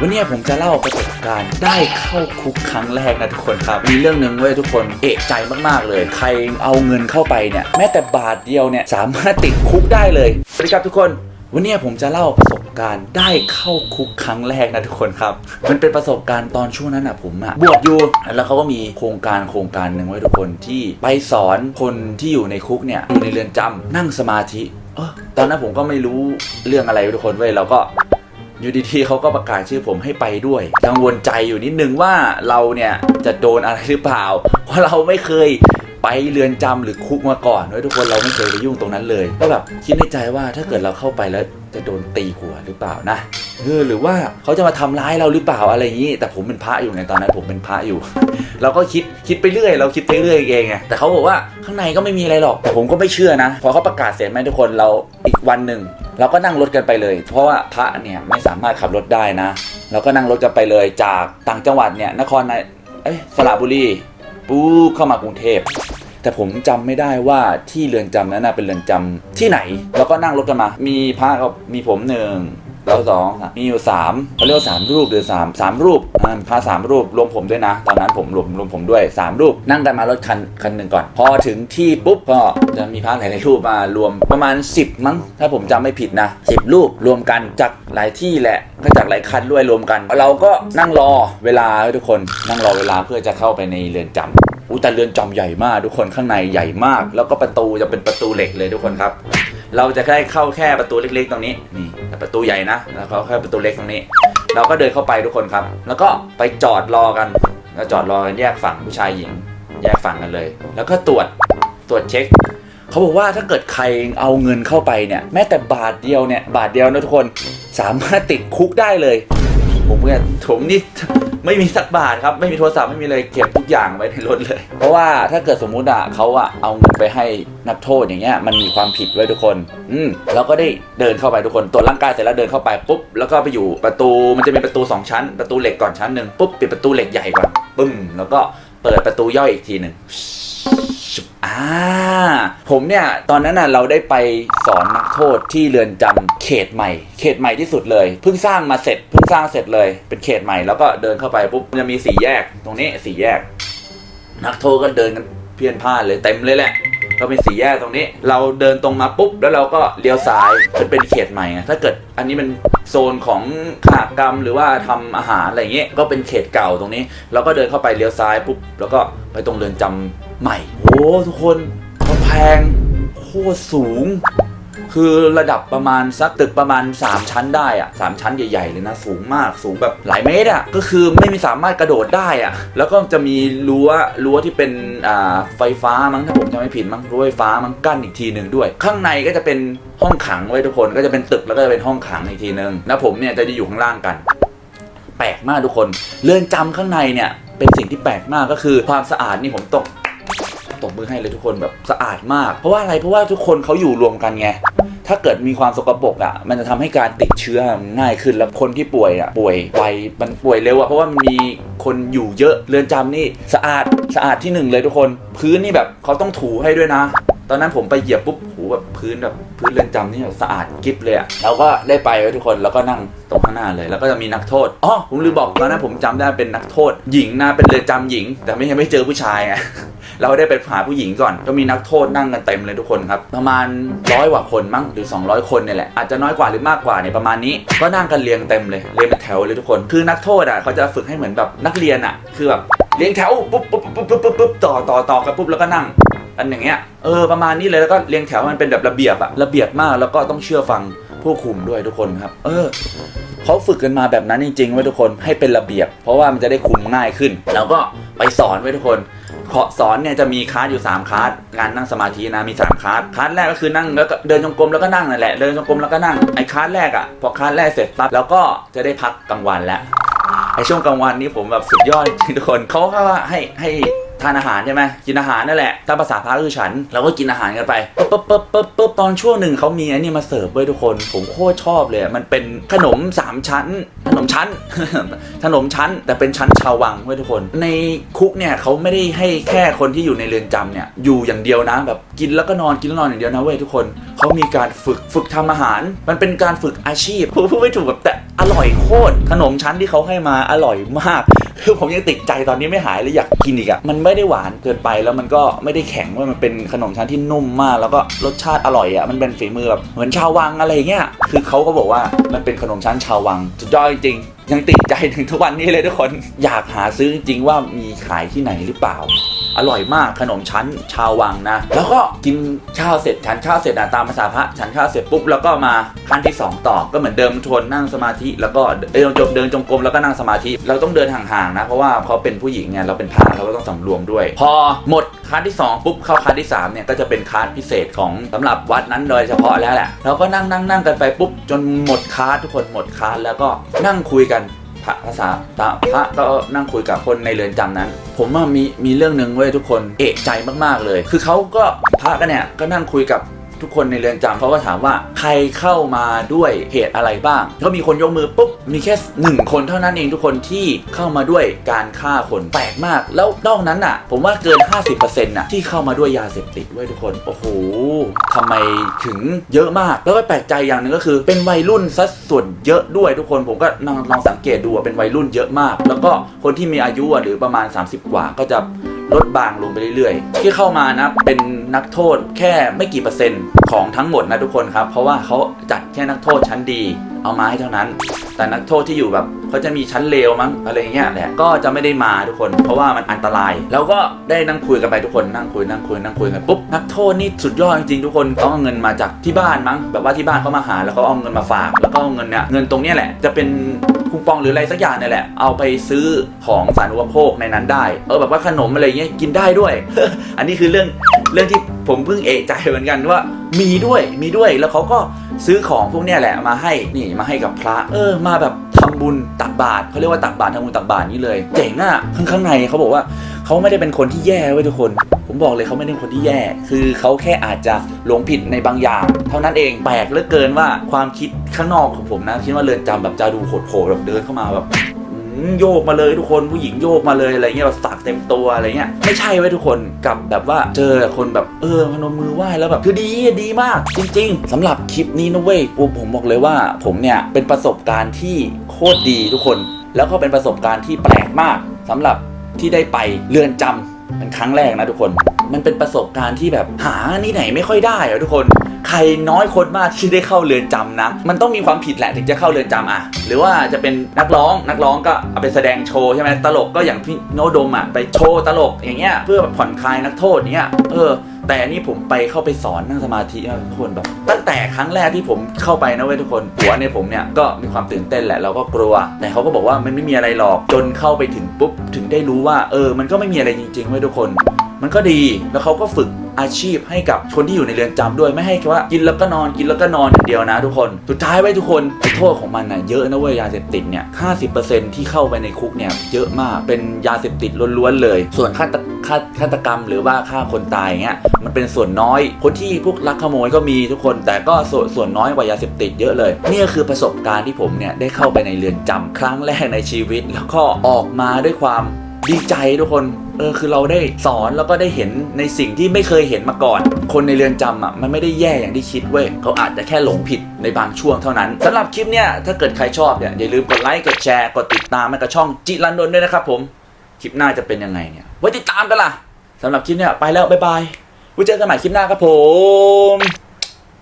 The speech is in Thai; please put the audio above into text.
วันนี้ผมจะเล่าประสบการณ์ได้เข้าคุกครั้งแรกนะทุกคนครับ มีเรื่องหนึ่งเว้ยทุกคนเอะใจมากๆเลย ใครเอาเงินเข้าไปเนี่ยแม้แต่บาทเดียวเนี่ยสามารถติดคุกได้เลยสวัสดีครับทุกคนวันนี้ผมจะเล่าประสบการณ์ได้เข้าคุกครั้งแรกนะทุกคนครับ มันเป็นประสบการณ์ตอนช่วงนั้นอะผมอะบวชอยู่แล้วเขาก็มีโครงการโครงการหนึ่งไว้ทุกคนที่ไปสอนคนที่อยู่ในคุกเนี่ยอยู่ในเรือนจำนั่งสมาธิเออตอนนั้นผมก็ไม่รู้เรื่องอะไรเว้ยทุกคนเว้ยเราก็ อยู่ดีๆเขาก็ประกาศชื่อผมให้ไปด้วย กังวลใจอยู่นิดนึงว่าเราเนี่ยจะโดนอะไรหรือเปล่า เพราะเราไม่เคยไปเรือนจำหรือคุกมาก่อนเว้ยทุกคนเราไม่เคยไปยุ่งตรงนั้นเลย ก็แบบคิดในใจว่าถ้าเกิดเราเข้าไปแล้วจะโดนตีหัวหรือเปล่านะ เออหรือว่าเขาจะมาทำร้ายเราหรือเปล่าอะไรอย่างนี้ แต่ผมเป็นพระอยู่ไงตอนนั้นผมเป็นพระอยู่ เราก็คิดคิดไปเรื่อย เราคิดไปเรื่อยเองไงแต่เขาบอกว่าข้างในก็ไม่มีอะไรหรอกแต่ผมก็ไม่เชื่อนะพอเขาประกาศเสร็จไหมทุกคนเราอีกวันหนึ่งเราก็นั่งรถกันไปเลย เพราะว่าพระเนี่ยไม่สามารถขับรถได้นะ เราก็นั่งรถกันไปเลยจากต่างจังหวัดเนี่ยนครนเอ้ยสระบุรีปู๊เข้ามากรุงเทพแต่ผมจำไม่ได้ว่าที่เรือนจำนั้นเป็นเรือนจำที่ไหน แล้วก็นั่งรถกันมา มีพระกับมีผมหนึ่งาสองมีอยู่สามเขาเรียกว่าสามรูปหรือสามสามรูปอ่าพระสามรูปรวมผมด้วยนะ ตอนนั้นผมรวมรวมผมด้วยสามรูป นั่งกันมารถคันคันหนึ่งก่อน พอถึงที่ปุ๊บก็จะมีพระหลายๆรูปมารวมประมาณ 10 มั้ง ถ้าผมจำไม่ผิดนะ10รูปรวมกันจากหลายที่แหละก็จากหลายคันด้วยรวมกัน เราก็นั่งรอเวลาทุกคนนั่งรอเวลาเพื่อจะเข้าไปในเรือนจำอู้แต่เรือนจำใหญ่มาก ทุกคนข้างในใหญ่มาก แล้วก็ประตูจะเป็นประตูเหล็กเลยทุกคนครับ เราจะได้เข้าแค่ประตูเล็กๆ ตรงนี้นี่แต่ประตูใหญ่นะแล้วเขาแค่ประตูเล็กตรงนี้ เราก็เดินเข้าไปทุกคนครับ แล้วก็ไปจอดรอกันเราจอดรอกันแยกฝั่งผู้ชายหญิง แยกฝั่งกันเลย แล้วก็ตรวจตรวจเช็คเขาบอกว่าถ้าเกิดใครเอาเงินเข้าไปเนี่ยแม้แต่บาทเดียวเนี่ยบาทเดียวนะทุกคนสามารถติดคุกได้เลย ผมเนี่ยผมนี่ไม่มีสักบาทครับ ไม่มีโทรศัพท์ไม่มีเลยเก็บทุกอย่างไว้ในรถเลย เพราะว่าถ้าเกิดสมมุติอะเขาอะเอาเงินไปให้นักโทษอย่างเงี้ยมันมีความผิดไว้ทุกคน อืมแล้วก็ได้เดินเข้าไปทุกคนตรวจร่างกายเสร็จแล้วเดินเข้าไปปุ๊บแล้วก็ไปอยู่ประตูมันจะมีประตูสองชั้น ประตูเหล็กก่อนชั้นหนึ่งปุ๊บปิดประตูเหล็กใหญ่ก่อนปึ้มแล้วก็เปิดประตูย่อยอีกทีหนึ่ง อ่าผมเนี่ยตอนนั้นน่ะเราได้ไปสอนนักโทษที่เรือนจำเขตใหม่ เขตใหม่ที่สุดเลยเพิ่งสร้างมาเสร็จเพิ่งสร้างเสร็จเลย เป็นเขตใหม่แล้วก็เดินเข้าไปปุ๊บจะมีสี่แยกตรงนี้สี่แยก นักโทษก็เดินกันเพี้ยนพลาดเลยเต็มเลยแหละก็เป็นสี่แยกตรงนี้ เราเดินตรงมาปุ๊บ แล้วเราก็เลี้ยวซ้ายมันเป็นเขตใหม่ไงถ้าเกิดอันนี้เป็นโซนของขากรรมหรือว่าทำอาหารอะไรเงี้ยก็เป็นเขตเก่าตรงนี้ เราก็เดินเข้าไปเลี้ยวซ้ายปุ๊บแล้วก็ไปตรงเรือนจำใหม่ ทุกคนกำแพงโคตรสูง คือระดับประมาณสักตึกประมาณ 3 ชั้นได้อะสามชั้นใหญ่ๆเลยนะสูงมากสูงแบบหลายเมตรอะก็คือไม่มีสามารถกระโดดได้อะแล้วก็จะมีรั้วรั้วที่เป็นอ่าไฟฟ้ามั้งถ้าผมจำไม่ผิดมั้งรั้วไฟฟ้ามั้งกั้นอีกทีหนึ่งด้วย ข้างในก็จะเป็นห้องขังไว้ทุกคนก็จะเป็นตึกแล้วก็จะเป็นห้องขังอีกทีหนึ่งแล้วผมเนี่ยจะได้อยู่ข้างล่างกัน แปลกมากทุกคนเรือนจำข้างในเนี่ยเป็นสิ่งที่แปลกมากก็คือความสะอาดนี่ผมตก ตบมือให้เลยทุกคนแบบสะอาดมาก เพราะว่าอะไรเพราะว่าทุกคนเขาอยู่รวมกันไงถ้าเกิดมีความสกปรกอะ มันจะทำให้การติดเชื้อง่ายขึ้น แล้วคนที่ป่วยอะ ป่วยไว มันป่วยเร็วอะ เพราะว่ามันมีคนอยู่เยอะ เรือนจำนี่สะอาด สะอาดที่หนึ่งเลยทุกคน พื้นนี่แบบเขาต้องถูให้ด้วยนะ ตอนนั้นผมไปเหยียบปุ๊บโหแบบพื้นแบบพื้นเรือนจำนี่แบบสะอาดกิ๊บเลยอะเราก็ได้ไปไว้ทุกคน แล้วก็นั่งตรงข้างหน้าเลย แล้วก็จะมีนักโทษ อ๋อ ผมลืมบอกตอนนั้นผมจำได้เป็นนักโทษ หญิงนะ เป็นเรือนจำหญิง แต่ไม่ยังไม่เจอผู้ชายไง เราได้ไปหาผู้หญิงก่อน ก็มีนักโทษนั่งกันเต็มเลยทุกคนครับ ประมาณร้อยกว่าคนมั้งหรือ 200 คนเนี่ยแหละอาจจะน้อยกว่าหรือมากกว่าเนี่ยประมาณนี้ก็นั่งกันเรียงเต็มเลยเรียงเป็นแถวเลยทุกคน คือนักโทษอะเขาจะฝึกให้เหมือนแบบนักเรียนอะ คือแบบเรียงแถวปุ๊บปุ๊บปุ๊บปุ๊บปุ๊บปุ๊บต่อต่อต่อกันปุ๊บแล้วก็นั่งอันอย่างเงี้ยเออประมาณนี้เลยแล้วก็เรียงแถวมันเป็นแบบระเบียบอะระเบียบมากแล้วก็ต้องเชื่อฟังผู้คุมด้วยทุกคนครับ เออเขาฝึกกันมาแบบนั้นจริงๆไว้ทุกคนให้เป็นระเบียบ เพราะว่ามันจะได้คุมง่ายขึ้น แล้วก็ไปสอนไว้ทุกคน ขอสอนเนี่ยจะมีคลาสอยู่3คลาสงานนั่งสมาธินะมี3คลาสคลาสแรกก็คือนั่งแล้วก็เดินจงกรมแล้วก็นั่งนั่นแหละเดินจงกรมแล้วก็นั่งไอ้คลาสแรกอะพอคลาสแรกเสร็จปั๊บแล้วก็จะได้พักกลางวันแล้วไอช่วงกลางวันนี้ผมแบบสุดยอดทุกคนเขาก็ให้ให้ ทานอาหารใช่ไหมกินอาหารนั่นแหละตามภาษาพระคือฉันเราก็กินอาหารกันไปปุ๊บปุ๊บปุ๊บปุ๊บปุ๊บตอนช่วงหนึ่งเขามีอันนี้มาเสิร์ฟเว้ยทุกคน ผมโคตรชอบเลย มันเป็นขนมสามชั้น ขนมชั้น ขนมชั้น แต่เป็นชั้นชาววังเว้ยทุกคน ในคุกเนี่ยเขาไม่ได้ให้แค่คนที่อยู่ในเรือนจำเนี่ยอยู่อย่างเดียวนะแบบกินแล้วก็นอนกินแล้วนอนอย่างเดียวนะเว้ยทุกคนเขามีการฝึกฝึกทำอาหาร มันเป็นการฝึกอาชีพพูดพูดไม่ถูกแบบแต่อร่อยโคตรขนมชั้นที่เขาให้มาอร่อยมาก คือผมยังติดใจตอนนี้ไม่หายเลยอยากกินอีกอะมันไม่ได้หวานเกินไปแล้วมันก็ไม่ได้แข็งว่ามันเป็นขนมชั้นที่นุ่มมาก แล้วก็รสชาติอร่อยอะมันเป็นฝีมือแบบเหมือนชาววังอะไรเงี้ยคือเขาก็บอกว่ามันเป็นขนมชั้นชาววังสุดยอดจริงยังติดใจถึงทุกวันนี้เลยทุกคน อยากหาซื้อจริงว่ามีขายที่ไหนหรือเปล่า อร่อยมากขนมชั้นชาววังนะ แล้วก็กินข้าวเสร็จฉันข้าวเสร็จนะตามภาษาพระฉันข้าวเสร็จปุ๊บแล้วก็มาขั้นที่ 2 ต่อก็เหมือนเดิมทวนนั่งสมาธิ แล้วก็เดินจงเดินจงกรมแล้วก็นั่งสมาธิ เราต้องเดินห่างๆนะเพราะว่าเขาเป็นผู้หญิงไงเราเป็นพระเราก็ต้องสำรวมด้วย พอหมดคลาสที่ 2 ปุ๊บเข้าคลาสที่3เนี่ยก็จะเป็นคลาสพิเศษของสำหรับวัดนั้นโดยเฉพาะแล้วแหละเราก็นั่งนั่งนั่งกันไปปุ๊บจนหมดคลาทุกคนหมดคลาแล้วก็นั่งคุยกัน พระภาษาตาพระก็นั่งคุยกับคนในเรือนจำนั้น ผมว่ามีมีเรื่องหนึ่งเว้ยทุกคนเอกใจมากๆเลย คือเขาก็พระก็เนี่ยก็นั่งคุยกับ ทุกคนในเรือนจำเขาก็ถามว่าใครเข้ามาด้วยเหตุอะไรบ้าง ก็มีคนยกมือปุ๊บมีแค่หนึ่งคนเท่านั้นเองทุกคนที่เข้ามาด้วยการฆ่าคนแปลกมาก แล้วนอกนั้นน่ะ ผมว่าเกิน 50%น่ะที่เข้ามาด้วยยาเสพติดเว้ยทุกคน โอ้โหทำไมถึงเยอะมาก แล้วก็แปลกใจอย่างหนึ่งก็คือ เป็นวัยรุ่นซะส่วนเยอะด้วยทุกคนผมก็ลองลองสังเกตดูเป็นวัยรุ่นเยอะมาก แล้วก็คนที่มีอายุหรือประมาณ 30 กว่าก็จะ ลดบางลงไปเรื่อยๆ ที่เข้ามานะเป็นนักโทษแค่ไม่กี่เปอร์เซ็นต์ของทั้งหมดนะทุกคนครับ เพราะว่าเขาจัดแค่นักโทษชั้นดีเอามาให้เท่านั้น แต่นักโทษที่อยู่แบบเขาจะมีชั้นเลวมั้งอะไรเงี้ยแหละก็จะไม่ได้มาทุกคน เพราะว่ามันอันตราย แล้วก็ได้นั่งคุยกันไปทุกคนนั่งคุยนั่งคุยนั่งคุยกันปุ๊บนักโทษนี่สุดยอดจริงๆทุกคนต้องเอาเงินมาจากที่บ้านมั้งแบบว่าที่บ้านเขามาหาแล้วเขาเอาเงินมาฝาก แล้วก็เอาเงินเนี่ยเงินตรงเนี้ยแหละจะเป็น คูปองหรืออะไรสักอย่างเนี่ยแหละ เอาไปซื้อของสารณูปโภคในนั้นได้ เออแบบว่าขนมอะไรเงี้ยกินได้ด้วย อันนี้คือเรื่องเรื่องที่ผมเพิ่งเอะใจเหมือนกันว่ามีด้วยมีด้วยแล้วเขาก็ซื้อของพวกเนี้ยแหละมาให้นี่มาให้กับพระเออมาแบบทำบุญตักบาตรเขาเรียกว่าตักบาตรทำบุญตักบาตรนี่เลย เจ๋งอะข้างข้างในเขาบอกว่าเขาไม่ได้เป็นคนที่แย่เว้ยทุกคน ผมบอกเลยเขาไม่ได้คนที่แย่ คือเขาแค่อาจจะหลงผิดในบางอย่าง เท่านั้นเองแปลกเหลือเกินว่าความคิดข้างนอกของผมนะคิดว่าเรือนจำแบบจะดูโหดๆแบบเดินเข้ามาแบบโยกมาเลยทุกคนผู้หญิงโยกมาเลยอะไรเงี้ยแบบสักเต็มตัวอะไรเงี้ยไม่ใช่ไว้ทุกคนกับแบบว่าเจอคนแบบเออพนมมือไหว้แล้วแบบคือดีดีมากจริง ๆสำหรับคลิปนี้นะเว้ยผมผมบอกเลยว่า ผมเนี่ยเป็นประสบการณ์ที่โคตรดีทุกคน แล้วก็เป็นประสบการณ์ที่แปลกมากสำหรับที่ได้ไปเรือนจำ เป็นครั้งแรกนะทุกคน มันเป็นประสบการณ์ที่แบบหานี่ไหนไม่ค่อยได้อะทุกคน ใครน้อยคนมากที่ได้เข้าเรือนจำนะ มันต้องมีความผิดแหละถึงจะเข้าเรือนจำอะ หรือว่าจะเป็นนักร้อง นักร้องก็เอาไปแสดงโชว์ใช่ไหมตลกก็อย่างพี่โนโดมอะไปโชว์ตลกอย่างเงี้ยเพื่อแบบผ่อนคลายนักโทษเนี้ย เออ แต่อันนี่ผมไปเข้าไปสอนนั่งสมาธินะทุกคนแบบ ตั้งแต่ครั้งแรกที่ผมเข้าไปนะเว้ยทุกคนหัวในผมเนี่ยก็มีความตื่นเต้นแหละเราก็กลัว แต่เขาก็บอกว่ามันไม่มีอะไรหรอกจนเข้าไปถึงปุ๊บถึงได้รู้ว่า เออ มันก็ไม่มีอะไรจริงๆเว้ยทุกคน มันก็ดีแล้วเขาก็ฝึก อาชีพให้กับคนที่อยู่ในเรือนจำด้วยไม่ให้แค่ว่ากินแล้วก็นอนกินแล้วก็นอนอย่างเดียวนะทุกคน สุดท้ายไว้ทุกคนโทษของมันน่ะเยอะนะเว้ยยาเสพติดเนี่ย50%ที่เข้าไปในคุกเนี่ยเยอะมากเป็นยาเสพติดล้วนๆเลย ส่วนฆาตฆาฆาตกรรมหรือว่าฆ่าคนตายเงี้ยมันเป็นส่วนน้อยคนที่พวกลักขโมยก็มีทุกคน แต่ก็ส่วนส่วนน้อยกว่ายาเสพติดเยอะเลย นี่คือประสบการณ์ที่ผมเนี่ยได้เข้าไปในเรือนจำครั้งแรกในชีวิต แล้วก็ออกมาด้วยความดีใจทุกคน เออคือเราได้สอนแล้วก็ได้เห็นในสิ่งที่ไม่เคยเห็นมาก่อน คนในเรือนจำอะมันไม่ได้แย่อย่างที่คิดเว้ยเขาอาจจะแค่หลงผิดในบางช่วงเท่านั้นสำหรับคลิปเนี้ยถ้าเกิดใครชอบเนี่ยอย่าลืมกดไลค์กดแชร์กดติดตามให้กับช่องจิรันดนด้วยนะครับผมคลิปหน้าจะเป็นยังไงเนี่ยไว้ติดตามกันล่ะสำหรับคลิปเนี้ยไปแล้วบ๊ายบายไว้เจอกันใหม่คลิปหน้าครับผม